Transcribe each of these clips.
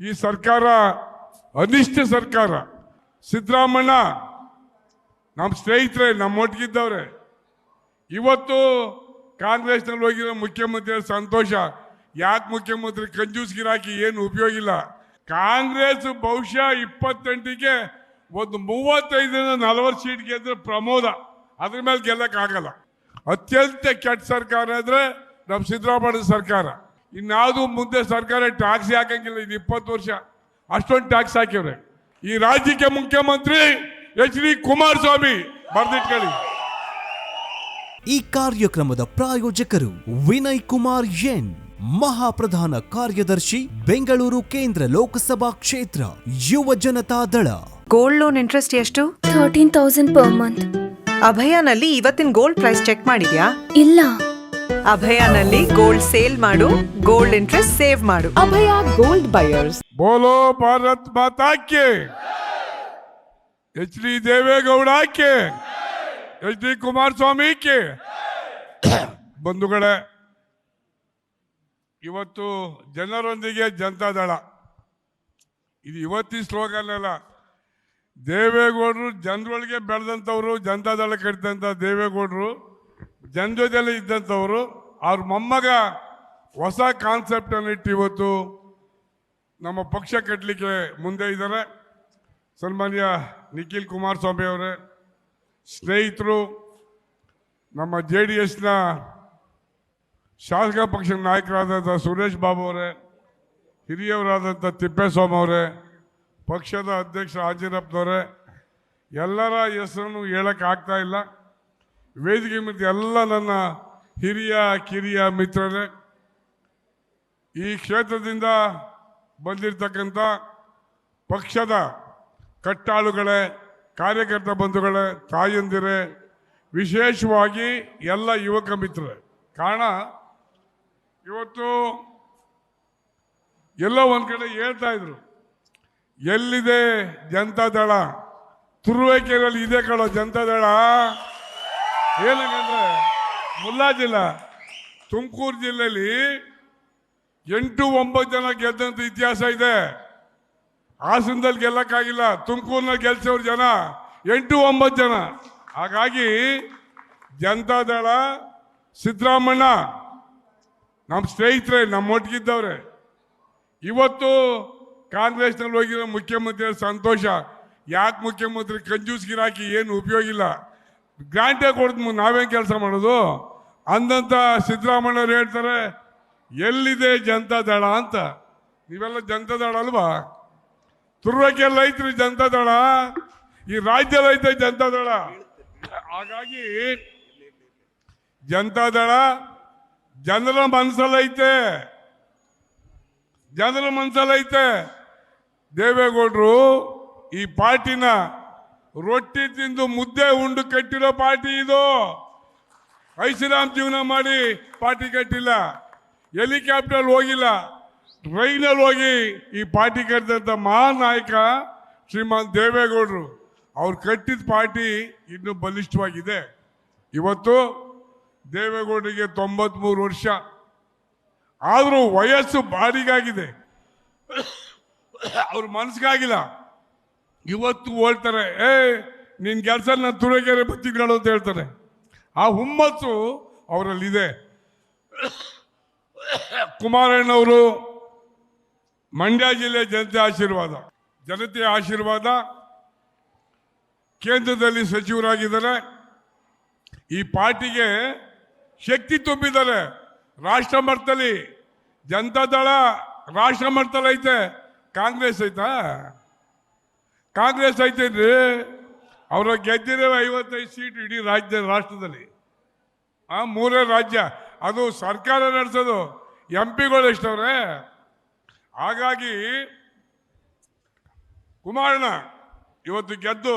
ಈ ಸರ್ಕಾರ ಅನಿಷ್ಟ ಸರ್ಕಾರ. ಸಿದ್ದರಾಮಣ್ಣ ನಮ್ಮ ಸ್ನೇಹಿತರೆ ನಮ್ಮ ಒಟ್ಟಿಗಿದ್ದವ್ರೆ ಇವತ್ತು ಕಾಂಗ್ರೆಸ್ನಲ್ಲಿ ಹೋಗಿರೋ ಮುಖ್ಯಮಂತ್ರಿ ಸಂತೋಷ, ಯಾಕೆ ಮುಖ್ಯಮಂತ್ರಿ ಕಂಜೂಸ್ ಗಿರಾಕಿ ಏನು ಉಪಯೋಗ ಇಲ್ಲ? ಕಾಂಗ್ರೆಸ್ ಬಹುಶಃ ಇಪ್ಪತ್ತೆಂಟಿಗೆ ಒಂದು ಮೂವತ್ತೈದರಿಂದ ನಲವತ್ತು ಸೀಟ್ ಗೆದ್ರೆ ಪ್ರಮೋದ. ಅದ್ರ ಮೇಲೆ ಗೆಲ್ಲಕ್ಕಾಗಲ್ಲ. ಅತ್ಯಂತ ಕೆಟ್ಟ ಸರ್ಕಾರ ಅಂದರೆ ನಮ್ಮ ಸಿದ್ದರಾಮಯ್ಯ ಸರ್ಕಾರ. ಇನ್ಯಾವುದು ಮುಂದೆ ಸರ್ಕಾರ ಟ್ಯಾಕ್ಸ್ ಹಾಕಂಗಿಲ್ಲ ಇದು ಇಪ್ಪತ್ತು ವರ್ಷ. ಅಷ್ಟೊಂದು ಟ್ಯಾಕ್ಸ್ ಹಾಕಿವ್ರೆ. ಈ ರಾಜ್ಯಕ್ಕೆ ಮುಖ್ಯಮಂತ್ರಿ ಎಚ್ ಡಿ ಕುಮಾರಸ್ವಾಮಿ ಬರ್ದಿಟ್ಕೊಳ್ಳಿ. ಈ ಕಾರ್ಯಕ್ರಮದ ಪ್ರಾಯೋಜಕರು ವಿನಯ್ ಕುಮಾರ್ ಎನ್ ಮಹಾಪ್ರಧಾನ ಕಾರ್ಯದರ್ಶಿ ಬೆಂಗಳೂರು ಕೇಂದ್ರ ಲೋಕಸಭಾ ಕ್ಷೇತ್ರ Yuva Janata Dal. Gold loan interest ಎಷ್ಟು? ಥರ್ಟೀನ್ ತೌಸಂಡ್ ಪರ್ ಮಂತ್ ಅಭಯಾನಲ್ಲಿ ಇವತ್ತಿನ ಗೋಲ್ಡ್ ಪ್ರೈಸ್ ಚೆಕ್ ಮಾಡಿದ್ಯಾ? ಇಲ್ಲ. ಅಭಯನಲ್ಲಿ ಗೋಲ್ಡ್ ಸೇಲ್ ಮಾಡು ಗೋಲ್ಡ್ ಇಂಟ್ರೆಸ್ಟ್ ಸೇವ್ ಮಾಡು. ಅಭಯ ಗೋಲ್ಡ್ ಬಯರ್ಸ್ ಬೋಲೋ ಭಾರತ್ ಮಾತಾಕೆ ಎಚ್ ಡಿ ದೇವೇಗೌಡ ಕೆ ಎಚ್ ಡಿ ಕುಮಾರಸ್ವಾಮಿ ಕೆ ಬಂಧುಗಳೇ ಇವತ್ತು ಜನರೊಂದಿಗೆ ಜನತಾದಳ ಇದು ಇವತ್ತಿನ ಸ್ಲೋಗನ್ ಅಲ್ಲ. ದೇವೇಗೌಡರು ಜನರೊಳಗೆ ಬೆಳೆದಂಥವ್ರು ಜನತಾದಳ ಕಟ್ಟಿದಂಥ ದೇವೇಗೌಡರು ಜನ ಜೊತೆಯಲ್ಲಿ ಇದ್ದಂಥವರು, ಅವ್ರ ಮೊಮ್ಮಗ ಹೊಸ ಕಾನ್ಸೆಪ್ಟನ್ನು ಇಟ್ಟು ಇವತ್ತು ನಮ್ಮ ಪಕ್ಷ ಕಟ್ಟಲಿಕ್ಕೆ ಮುಂದೆ ಇದ್ದಾರೆ. ಸನ್ಮಾನ್ಯ ನಿಖಿಲ್ ಕುಮಾರಸ್ವಾಮಿ ಅವರೇ, ಸ್ನೇಹಿತರು, ನಮ್ಮ ಜೆ ಡಿ ಎಸ್ನ ಶಾಸಕ ಪಕ್ಷದ ನಾಯಕರಾದಂಥ ಸುರೇಶ್ ಬಾಬು ಅವರೇ, ಹಿರಿಯವರಾದಂಥ ತಿಪ್ಪೇಸ್ವಾಮಿ ಅವರೇ, ಪಕ್ಷದ ಅಧ್ಯಕ್ಷ ಆಂಜನಪ್ಪನವರೇ ಎಲ್ಲರ ಹೆಸರನ್ನು ಹೇಳೋಕ್ಕಾಗ್ತಾ ಇಲ್ಲ. ವೇದಿಕೆ ಮಿತ್ರ ಎಲ್ಲ ನನ್ನ ಹಿರಿಯ, ಕಿರಿಯ ಮಿತ್ರರೇ, ಈ ಕ್ಷೇತ್ರದಿಂದ ಬಂದಿರತಕ್ಕಂಥ ಪಕ್ಷದ ಕಟ್ಟಾಳುಗಳೇ, ಕಾರ್ಯಕರ್ತ ಬಂಧುಗಳೇ, ತಾಯಂದಿರೇ, ವಿಶೇಷವಾಗಿ ಎಲ್ಲ ಯುವಕ ಮಿತ್ರರೇ. ಕಾರಣ, ಇವತ್ತು ಎಲ್ಲೋ ಒಂದು ಕಡೆ ಹೇಳ್ತಾ ಇದ್ರು, ಎಲ್ಲಿದೆ ಜನತಾದಳ? ತುರುವೇಕೆರೆಯಲ್ಲಿ ಇದೆ ಕಣೋ ಜನತಾದಳ? ಏನಂದ್ರೆ ಮುಲ್ಲಾ ಜಿಲ್ಲಾ, ತುಮಕೂರು ಜಿಲ್ಲೆಯಲ್ಲಿ ಎಂಟು ಒಂಬತ್ತು ಜನ ಗೆದ್ದಂತ ಇತಿಹಾಸ ಇದೆ. ಹಾಸನದಲ್ಲಿ ಗೆಲ್ಲಕ್ಕಾಗಿಲ್ಲ ತುಮಕೂರಿನ ಗೆಲ್ಸೋರು ಜನ ಎಂಟು ಒಂಬತ್ತು ಜನ. ಹಾಗಾಗಿ ಜನತಾದಳ ಸಿದ್ದರಾಮಣ್ಣ ನಮ್ಮ ಸ್ನೇಹಿತರೆ ನಮ್ಮ ಒಟ್ಟಿಗಿದ್ದವ್ರೆ ಇವತ್ತು ಕಾಂಗ್ರೆಸ್ನಲ್ಲಿ ಹೋಗಿರೋ ಮುಖ್ಯಮಂತ್ರಿ ಸಂತೋಷ. ಯಾಕೆ ಮುಖ್ಯಮಂತ್ರಿ ಕಂಜೂಸ್ ಗಿರಾಕಿ ಏನು ಉಪಯೋಗ ಇಲ್ಲ? ಗ್ರಾಂಟೇ ಕೊಡ್ತು ನಾವೇನು ಕೆಲಸ ಮಾಡೋದು? ಅಂದಂತ ಸಿದ್ದರಾಮಯ್ಯವ್ರು ಹೇಳ್ತಾರೆ, ಎಲ್ಲಿದೆ ಜನತಾ ದಳ ಅಂತ. ನೀವೆಲ್ಲ ಜನತಾದಳ ಅಲ್ವಾ? ತುರ್ವಕ್ಕೆಲ್ಲ ಐತ್ರಿ ಜನತಾದಳ ಈ ರಾಜ್ಯದಲ್ಲಿ ಐತೆ ಜನತಾದಳ ಹಾಗಾಗಿ ಜನತಾ ದಳ ಜನರ ಮನಸ್ಸಲ್ಲೈತೆ ಜನರ ಮನಸ್ಸಲ್ಲೈತೆ ದೇವೇಗೌಡರು ಈ ಪಾರ್ಟಿನ ರೊಟ್ಟಿ ತಿಂದು ಮುದ್ದೆ ಉಂಡು ಕಟ್ಟಿರೋ ಪಾರ್ಟಿ ಇದು. ಐಸಿರಾಮ್ ಜೀವನ ಮಾಡಿ ಪಾರ್ಟಿ ಕಟ್ಟಿಲ್ಲ. ಹೆಲಿಕಾಪ್ಟರ್ ಹೋಗಿಲ್ಲ. ಟ್ರೈನಲ್ಲಿ ಹೋಗಿ ಈ ಪಾರ್ಟಿ ಕಟ್ಟಿದಂಥ ಮಹಾನ್ ನಾಯಕ ಶ್ರೀಮಾನ್ ದೇವೇಗೌಡರು, ಅವ್ರು ಕಟ್ಟಿದ ಪಾರ್ಟಿ ಇನ್ನೂ ಬಲಿಷ್ಠವಾಗಿದೆ. ಇವತ್ತು ದೇವೇಗೌಡರಿಗೆ ತೊಂಬತ್ಮೂರು ವರ್ಷ. ಆದರೂ ವಯಸ್ಸು ಬಾರಿಗಾಗಿದೆ. ಅವ್ರ ಮನಸ್ಸಿಗಾಗಿಲ್ಲ. ಇವತ್ತು ಹೋಳ್ತಾರೆ, ಏ ನಿನ್ನ ಕೆಲಸ ನಾನು ತುಳಗೆರೆ ಬತ್ತಿಗಳು ಅಂತ ಹೇಳ್ತಾರೆ. ಆ ಹುಮ್ಮಸ್ಸು ಅವರಲ್ಲಿದೆ. ಕುಮಾರಣ್ಣವರು ಮಂಡ್ಯ ಜಿಲ್ಲೆ ಜನತೆ ಆಶೀರ್ವಾದ. ಜನತೆಯ ಆಶೀರ್ವಾದ. ಕೇಂದ್ರದಲ್ಲಿ ಸಚಿವರಾಗಿದ್ದಾರೆ. ಈ ಪಾರ್ಟಿಗೆ ಶಕ್ತಿ ತುಂಬಿದ್ದಾರೆ. ರಾಷ್ಟ್ರ ಮಟ್ಟದಲ್ಲಿ ಜನತಾದಳ ರಾಷ್ಟ್ರ ಮಟ್ಟದಲ್ಲಿ ಐತೆ ಕಾಂಗ್ರೆಸ್ ಐತಾ? ಕಾಂಗ್ರೆಸ್ ಐತೇನ್ರಿ? ಅವರ ಗೆದ್ದಿರೋ ಐವತ್ತೈದು ಸೀಟ್ ಇಡೀ ರಾಜ್ಯ, ರಾಷ್ಟ್ರದಲ್ಲಿ. ಆ ಮೂರೇ ರಾಜ್ಯ, ಅದು ಸರ್ಕಾರ ನಡೆಸೋದು, ಎಂ ಪಿಗಳು ಎಷ್ಟವ್ರೆ? ಹಾಗಾಗಿ ಕುಮಾರಣ್ಣ ಇವತ್ತು ಗೆದ್ದು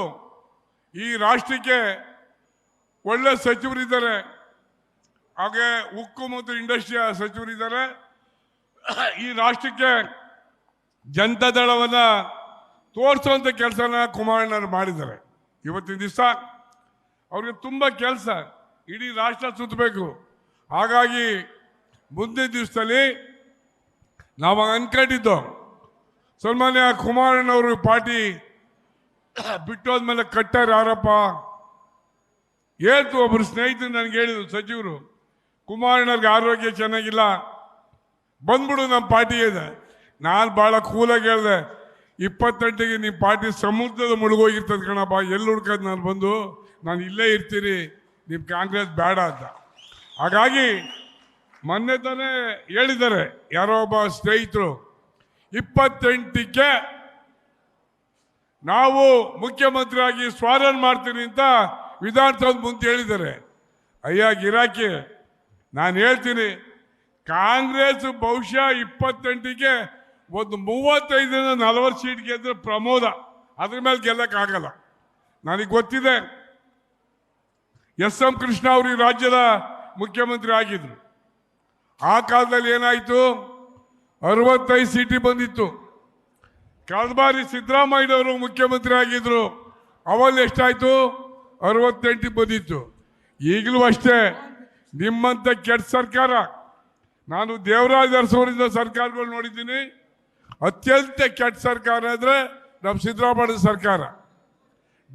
ಈ ರಾಷ್ಟ್ರಕ್ಕೆ ಒಳ್ಳೆ ಸಚಿವರಿದ್ದಾರೆ. ಹಾಗೆ ಉಕ್ಕು ಮತ್ತು ಇಂಡಸ್ಟ್ರಿಯ ಸಚಿವರಿದ್ದಾರೆ. ಈ ರಾಷ್ಟ್ರಕ್ಕೆ ಜನತಾದಳವನ್ನ ತೋರಿಸುವಂಥ ಕೆಲಸನ ಕುಮಾರಣ್ಣರು ಮಾಡಿದ್ದಾರೆ. ಇವತ್ತಿನ ದಿವಸ ಅವ್ರಿಗೆ ತುಂಬ ಕೆಲಸ. ಇಡೀ ರಾಷ್ಟ್ರ ಸುತ್ತಬೇಕು. ಹಾಗಾಗಿ ಮುಂದಿನ ದಿವಸದಲ್ಲಿ ನಾವು ಅನ್ಕೊಂಡಿದ್ದು, ಸನ್ಮಾನ್ಯ ಕುಮಾರಣ್ಣವರು ಪಾರ್ಟಿ ಬಿಟ್ಟೋದ್ಮೇಲೆ ಕಟ್ಟಾರ ಯಾರಪ್ಪ? ಹೇಳ್ತು ಒಬ್ಬರು ಸ್ನೇಹಿತರು ನನಗೆ ಹೇಳಿದ್ರು, ಸಚಿವರು, ಕುಮಾರಣ್ಣವ್ರಿಗೆ ಆರೋಗ್ಯ ಚೆನ್ನಾಗಿಲ್ಲ, ಬಂದ್ಬಿಡು ನಮ್ಮ ಪಾರ್ಟಿ ಇದೆ. ನಾನು ಭಾಳ ಕೂಲಾಗಿ ಹೇಳಿದೆ ಇಪ್ಪತ್ತೆಂಟಿಗೆ ನಿಮ್ಮ ಪಾರ್ಟಿ ಸಮುದ್ರದ ಮುಳುಗೋಗಿರ್ತದೆ ಕಣಪ್ಪ. ಎಲ್ಲಿ ಹುಡ್ಕೋದು ನಾನು ಬಂದು? ನಾನು ಇಲ್ಲೇ ಇರ್ತೀನಿ. ನಿಮ್ಮ ಕಾಂಗ್ರೆಸ್ ಬೇಡ ಅಂತ. ಹಾಗಾಗಿ ಮೊನ್ನೆ ತಾನೇ ಹೇಳಿದ್ದಾರೆ ಯಾರೋ ಒಬ್ಬ ಸ್ನೇಹಿತರು ಇಪ್ಪತ್ತೆಂಟಕ್ಕೆ ನಾವು ಮುಖ್ಯಮಂತ್ರಿಯಾಗಿ ಸ್ವಾಗತ ಮಾಡ್ತೀನಿ ಅಂತ ವಿಧಾನಸೌಧ ಮುಂದೆ ಹೇಳಿದ್ದಾರೆ. ಅಯ್ಯ, ಗಿರಾಕಿ, ನಾನು ಹೇಳ್ತೀನಿ, ಕಾಂಗ್ರೆಸ್ ಬಹುಶಃ ಇಪ್ಪತ್ತೆಂಟಿಗೆ ಒಂದು ಮೂವತ್ತೈದರಿಂದ ನಲವತ್ತು ಸೀಟ್ ಗೆದ್ರೆ ಪ್ರಮೋದ, ಅದ್ರ ಮೇಲೆ ಗೆಲ್ಲಕ್ಕಾಗಲ್ಲ ನನಗೆ ಗೊತ್ತಿದೆ, ಎಸ್ ಎಂ ಕೃಷ್ಣ ಅವರು ಈ ರಾಜ್ಯದ ಮುಖ್ಯಮಂತ್ರಿ ಆಗಿದ್ರು. ಆ ಕಾಲದಲ್ಲಿ ಏನಾಯಿತು? ಅರವತ್ತೈದು ಸೀಟಿ ಬಂದಿತ್ತು. ಕಳೆದ ಬಾರಿ ಸಿದ್ದರಾಮಯ್ಯನವರು ಮುಖ್ಯಮಂತ್ರಿ ಆಗಿದ್ರು. ಅವಲ್ಲಿ ಎಷ್ಟಾಯಿತು? ಅರವತ್ತೆಂಟು ಬಂದಿತ್ತು. ಈಗಲೂ ಅಷ್ಟೇ ನಿಮ್ಮಂಥ ಕೆಟ್ಟ ಸರ್ಕಾರ, ನಾನು ದೇವರಾಜ ಅರಸವರಿಂದ ಸರ್ಕಾರಗಳು ನೋಡಿದ್ದೀನಿ. ಅತ್ಯಂತ ಕೆಟ್ಟ ಸರ್ಕಾರ ಅಂದರೆ ನಮ್ಮ ಸಿದ್ದರಾಮಯ್ಯ ಸರ್ಕಾರ.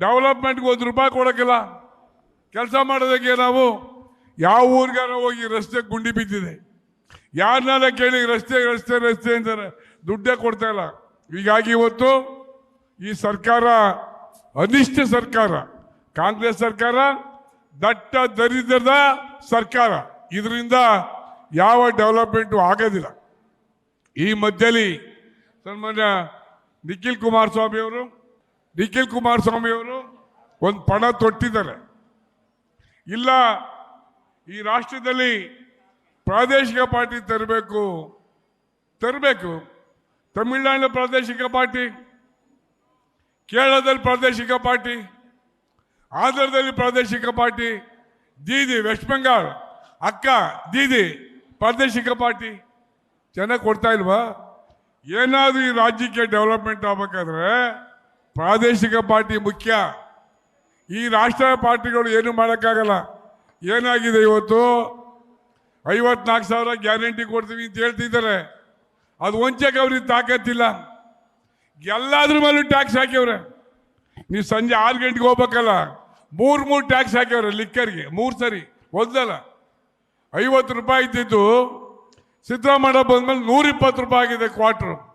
ಡೆವಲಪ್ಮೆಂಟ್ಗೆ ಒಂದು ರೂಪಾಯಿ ಕೊಡೋಕ್ಕಿಲ್ಲ. ಕೆಲಸ ಮಾಡೋದಕ್ಕೆ ನಾವು ಯಾವ ಊರಿಗಾರ ಹೋಗಿ ರಸ್ತೆ ಗುಂಡಿ ಬಿದ್ದಿದೆ. ಯಾರನ್ನೆಲ್ಲ ಕೇಳಿ ರಸ್ತೆ ರಸ್ತೆ ರಸ್ತೆ ಅಂತಾರೆ, ದುಡ್ಡೇ ಕೊಡ್ತಾ ಇಲ್ಲ. ಹೀಗಾಗಿ ಇವತ್ತು ಈ ಸರ್ಕಾರ ಅನಿಷ್ಟ ಸರ್ಕಾರ. ಕಾಂಗ್ರೆಸ್ ಸರ್ಕಾರ ದಟ್ಟ ದರಿದ್ರದ ಸರ್ಕಾರ. ಇದರಿಂದ ಯಾವ ಡೆವಲಪ್ಮೆಂಟು ಆಗೋದಿಲ್ಲ. ಈ ಮಧ್ಯದಲ್ಲಿ ಸನ್ಮಾನ್ಯ ನಿಖಿಲ್ ಕುಮಾರಸ್ವಾಮಿ ಅವರು, ನಿಖಿಲ್ ಕುಮಾರಸ್ವಾಮಿ ಅವರು ಒಂದು ಪಣ ತೊಟ್ಟಿದ್ದಾರೆ. ಇಲ್ಲ, ಈ ರಾಷ್ಟ್ರದಲ್ಲಿ ಪ್ರಾದೇಶಿಕ ಪಾರ್ಟಿ ತರಬೇಕು ತರಬೇಕು. ತಮಿಳುನಾಡಿನ ಪ್ರಾದೇಶಿಕ ಪಾರ್ಟಿ, ಕೇರಳದಲ್ಲಿ ಪ್ರಾದೇಶಿಕ ಪಾರ್ಟಿ, ಆಂಧ್ರದಲ್ಲಿ ಪ್ರಾದೇಶಿಕ ಪಾರ್ಟಿ, ದೀದಿ, ವೆಸ್ಟ್ ಬೆಂಗಾಲ್, ಅಕ್ಕ, ದೀದಿ, ಪ್ರಾದೇಶಿಕ ಪಾರ್ಟಿ. ಚೆನ್ನಾಗಿ ಕೊಡ್ತಾ ಇಲ್ವಾ? ಏನಾದರೂ ಈ ರಾಜ್ಯಕ್ಕೆ ಡೆವಲಪ್ಮೆಂಟ್ ಆಗ್ಬೇಕಾದ್ರೆ ಪ್ರಾದೇಶಿಕ ಪಾರ್ಟಿ ಮುಖ್ಯ. ಈ ರಾಷ್ಟ್ರ ಪಾರ್ಟಿಗಳು ಏನು ಮಾಡೋಕ್ಕಾಗಲ್ಲ. ಏನಾಗಿದೆ ಇವತ್ತು? ಐವತ್ನಾಲ್ಕು ಸಾವಿರ ಗ್ಯಾರಂಟಿ ಕೊಡ್ತೀವಿ ಅಂತ ಹೇಳ್ತಿದ್ದಾರೆ. ಅದು ಒಂಚಕ್ಕೆ ಅವ್ರಿಗೆ ತಾಕತ್ತಿಲ್ಲ. ಎಲ್ಲಾದ್ರ ಮೇಲೂ ಟ್ಯಾಕ್ಸ್ ಹಾಕ್ಯವ್ರೆ ನೀವು ಸಂಜೆ ಆರು ಗಂಟೆಗೆ ಹೋಗ್ಬೇಕಲ್ಲ. ಮೂರು ಮೂರು ಟ್ಯಾಕ್ಸ್ ಹಾಕ್ಯವ್ರೆ ಲಿಕ್ಕರ್ಗೆ ಮೂರು ಸರಿ. ಒಂದಲ್ಲ. ಐವತ್ತು ರೂಪಾಯಿ ಇದ್ದಿದ್ದು ಸಿದ್ದರಾಮಯ್ಯ ಬಂದ್ಮೇಲೆ ನೂರ ಇಪ್ಪತ್ತು ರೂಪಾಯಿ ಆಗಿದೆ ಕ್ವಾರ್ಟರ್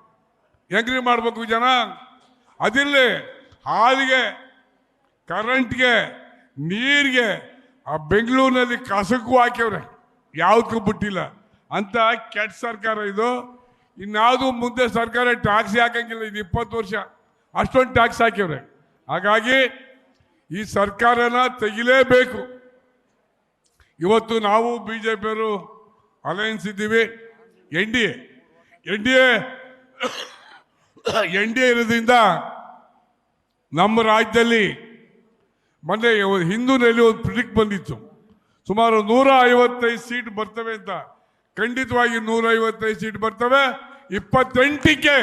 ಹೆಂಗ್ರಿ ಮಾಡ್ಬೇಕು ಜನ? ಅದಿರಲಿ, ಹಾಲಿಗೆ ಕರೆಂಟ್ಗೆ ನೀರಿಗೆ, ಆ ಬೆಂಗಳೂರಿನಲ್ಲಿ ಕಸಕ್ಕೂ ಹಾಕ್ಯವ್ರೆ. ಯಾವುದಕ್ಕೂ ಬಿಟ್ಟಿಲ್ಲ. ಅಂತ ಕೆಟ್ಟ ಸರ್ಕಾರ ಇದು. ಇನ್ಯಾವುದು ಮುಂದೆ ಸರ್ಕಾರ ಟ್ಯಾಕ್ಸ್ ಹಾಕಂಗಿಲ್ಲ, ಇದು ಇಪ್ಪತ್ತು ವರ್ಷ. ಅಷ್ಟೊಂದು ಟ್ಯಾಕ್ಸ್ ಹಾಕ್ಯವ್ರೆ. ಹಾಗಾಗಿ ಈ ಸರ್ಕಾರನ ತೆಗಿಲೇಬೇಕು. ಇವತ್ತು ನಾವು ಬಿ ಜೆ ಪಿಯವರು ಅಲಯನ್ಸ್ ಇದ್ದೀವಿ N D A. N D A N D A ಇರೋದ್ರಿಂದ ನಮ್ಮ ರಾಜ್ಯದಲ್ಲಿ ಮೊನ್ನೆ ಹಿಂದೂನಲ್ಲಿ ಒಂದು ಪ್ರಿಡಿಕ್ಟ್ ಬಂದಿತ್ತು. ಸುಮಾರು ನೂರ ಐವತ್ತೈದು ಸೀಟ್ ಬರ್ತವೆ ಅಂತ. ಖಂಡಿತವಾಗಿ ನೂರ ಐವತ್ತೈದು ಸೀಟ್ ಬರ್ತವೆ. ಇಪ್ಪತ್ತೆಂಟಕ್ಕೆ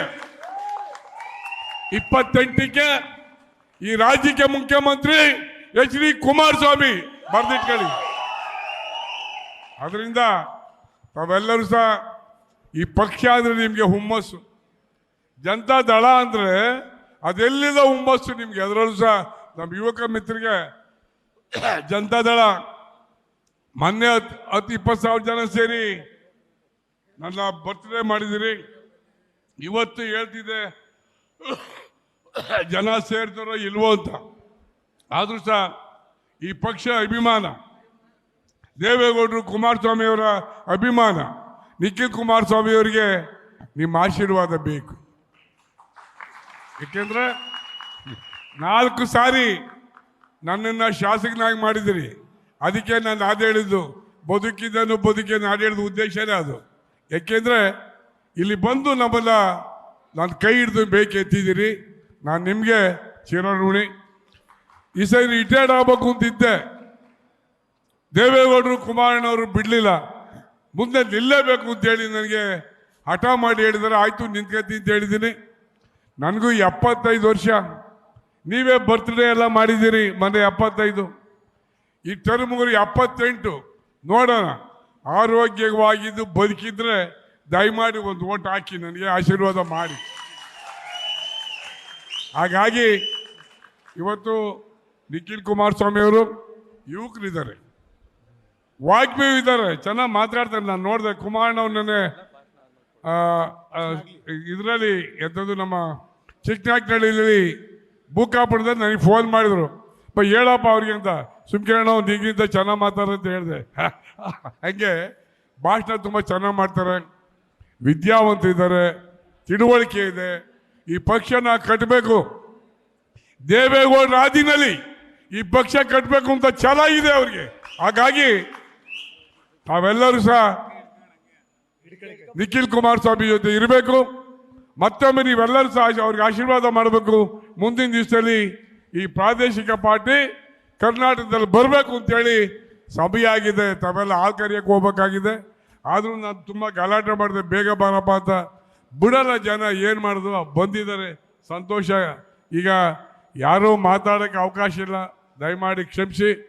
ಇಪ್ಪತ್ತೆಂಟಕ್ಕೆ ಈ ರಾಜ್ಯಕ್ಕೆ ಮುಖ್ಯಮಂತ್ರಿ ಎಚ್ ಡಿ ಕುಮಾರಸ್ವಾಮಿ ಬರ್ದಿಟ್ಕೊಳ್ಳಿ. ಅದರಿಂದ ತಾವೆಲ್ಲರೂ ಸಹ ಈ ಪಕ್ಷ ಅಂದರೆ ನಿಮಗೆ ಹುಮ್ಮಸ್ಸು. ಜನತಾ ದಳ ಅಂದರೆ ಅದೆಲ್ಲಿದ ಹುಮ್ಮಸ್ಸು ನಿಮಗೆ? ಅದರಲ್ಲೂ ಸಹ ನಮ್ಮ ಯುವಕ ಮಿತ್ರಿಗೆ ಜನತಾ ದಳ, ಮೊನ್ನೆ ಹತ್ತು ಹತ್ತು, ಇಪ್ಪತ್ತು ಸಾವಿರ ಜನ ಸೇರಿ ನನ್ನ ಬರ್ತ್ಡೇ ಮಾಡಿದಿರಿ ಇವತ್ತು ಹೇಳ್ತಿದ್ದೆ ಜನ ಸೇರ್ತಾರೋ ಇಲ್ವೋ ಅಂತ. ಆದರೂ ಸಹ ಈ ಪಕ್ಷ ಅಭಿಮಾನ. ದೇವೇಗೌಡರು ಕುಮಾರಸ್ವಾಮಿಯವರ ಅಭಿಮಾನ. ನಿಖಿಲ್ ಕುಮಾರಸ್ವಾಮಿಯವರಿಗೆ ನಿಮ್ಮ ಆಶೀರ್ವಾದ ಬೇಕು. ಏಕೆಂದ್ರೆ ನಾಲ್ಕು ಸಾರಿ ನನ್ನನ್ನು ಶಾಸಕನಾಗಿ ಮಾಡಿದಿರಿ. ಅದಕ್ಕೆ ನಾನು ಹಾಡು ಹೇಳಿದ್ದು, ಬದುಕಿದ್ದನ್ನು ಬದುಕಿ ನಾಡು ಹೇಳಿದ ಉದ್ದೇಶನೇ ಅದು. ಏಕೆಂದರೆ ಇಲ್ಲಿ ಬಂದು ನಮ್ಮಲ್ಲ ನಾನು ಕೈ ಹಿಡಿದು ಬೇಕು ಎತ್ತಿದ್ದೀರಿ. ನಾನು ನಿಮಗೆ ಚಿರಋಣಿ ಈ ಸರಿ ರಿಟೈರ್ಡ್ ಆಗ್ಬೇಕು ಅಂತಿದ್ದೆ. ದೇವೇಗೌಡರು ಕುಮಾರಣ್ಣವರು ಬಿಡಲಿಲ್ಲ. ಮುಂದೆ ನಿಲ್ಲೇಬೇಕು ಅಂತೇಳಿ ನನಗೆ ಹಠ ಮಾಡಿ ಹೇಳಿದರೆ ಆಯಿತು ನಿಂತ್ಕತ್ತಿ ಅಂತ ಹೇಳಿದ್ದೀನಿ. ನನಗೂ ಎಪ್ಪತ್ತೈದು ವರ್ಷ. ನೀವೇ ಬರ್ತ್ಡೇ ಎಲ್ಲ ಮಾಡಿದ್ದೀರಿ, ಮೊನ್ನೆ ಎಪ್ಪತ್ತೈದು. ಈ ಟರ್ಮ್ಗಳು ಎಪ್ಪತ್ತೆಂಟು, ನೋಡೋಣ. ಆರೋಗ್ಯವಾಗಿದ್ದು ಬದುಕಿದ್ರೆ ದಯಮಾಡಿ ಒಂದು ಓಟ್ ಹಾಕಿ ನನಗೆ ಆಶೀರ್ವಾದ ಮಾಡಿ. ಹಾಗಾಗಿ ಇವತ್ತು ನಿಖಿಲ್ ಕುಮಾರಸ್ವಾಮಿಯವರು ಯುವಕರಿದ್ದಾರೆ. ವಾಗ್ಮಿ ಇದ್ದಾರೆ ಚೆನ್ನಾಗಿ ಮಾತಾಡ್ತಾರೆ, ನಾನು ನೋಡಿದೆ ಕುಮಾರಣ್ಣವನ್ನೇ ಇದರಲ್ಲಿ ಎಂಥದ್ದು ನಮ್ಮ ಚಿಕ್ಕನಾಗ್ನಳ್ಳಿಲಿ ಬುಕ್ಕಾಪುರದಲ್ಲಿ ನನಗೆ ಫೋನ್ ಮಾಡಿದ್ರು. ಪ ಹೇಳಪ್ಪ ಅವ್ರಿಗೆ ಅಂತ. ಸುಮ್ಕಿರಣ್ಣ ಅವ್ನು ಈಗಿಂತ ಚೆನ್ನಾಗಿ ಮಾತಾಡ್ತಾರೆ ಅಂತ ಹೇಳಿದೆ. ಹಂಗೆ ಭಾಷಣ ತುಂಬ ಚೆನ್ನಾಗಿ ಮಾಡ್ತಾರೆ. ವಿದ್ಯಾವಂತ ಇದ್ದಾರೆ, ತಿಳುವಳಿಕೆ ಇದೆ. ಈ ಪಕ್ಷನ ಕಟ್ಟಬೇಕು ದೇವೇಗೌಡರ ಹಾದಿನಲ್ಲಿ ಈ ಪಕ್ಷ ಕಟ್ಟಬೇಕು ಅಂತ ಚೆನ್ನಾಗಿದೆ ಅವ್ರಿಗೆ. ಹಾಗಾಗಿ ತಾವೆಲ್ಲರೂ ಸಹ ನಿಖಿಲ್ ಕುಮಾರಸ್ವಾಮಿ ಜೊತೆ ಇರಬೇಕು. ಮತ್ತೊಮ್ಮೆ ನೀವೆಲ್ಲರೂ ಸಹ ಅವ್ರಿಗೆ ಆಶೀರ್ವಾದ ಮಾಡಬೇಕು. ಮುಂದಿನ ದಿವಸದಲ್ಲಿ ಈ ಪ್ರಾದೇಶಿಕ ಪಾರ್ಟಿ ಕರ್ನಾಟಕದಲ್ಲಿ ಬರಬೇಕು ಅಂತೇಳಿ ಸಭೆ ಆಗಿದೆ ತಾವೆಲ್ಲ ಹಾಲು ಕಾರ್ಯಕ್ಕೆ ಹೋಗ್ಬೇಕಾಗಿದೆ. ಆದರೂ ನಾನು ತುಂಬ ಗಲಾಟೆ ಮಾಡಿದೆ. ಬೇಗ ಬಾರಪ್ಪ ಅಂತ. ಬಿಡಲ್ಲ ಜನ ಏನು ಮಾಡಿದ್ರು. ಬಂದಿದ್ದಾರೆ. ಸಂತೋಷ. ಈಗ ಯಾರೂ ಮಾತಾಡೋಕ್ಕೆ ಅವಕಾಶ ಇಲ್ಲ. ದಯಮಾಡಿ ಕ್ಷಮಿಸಿ.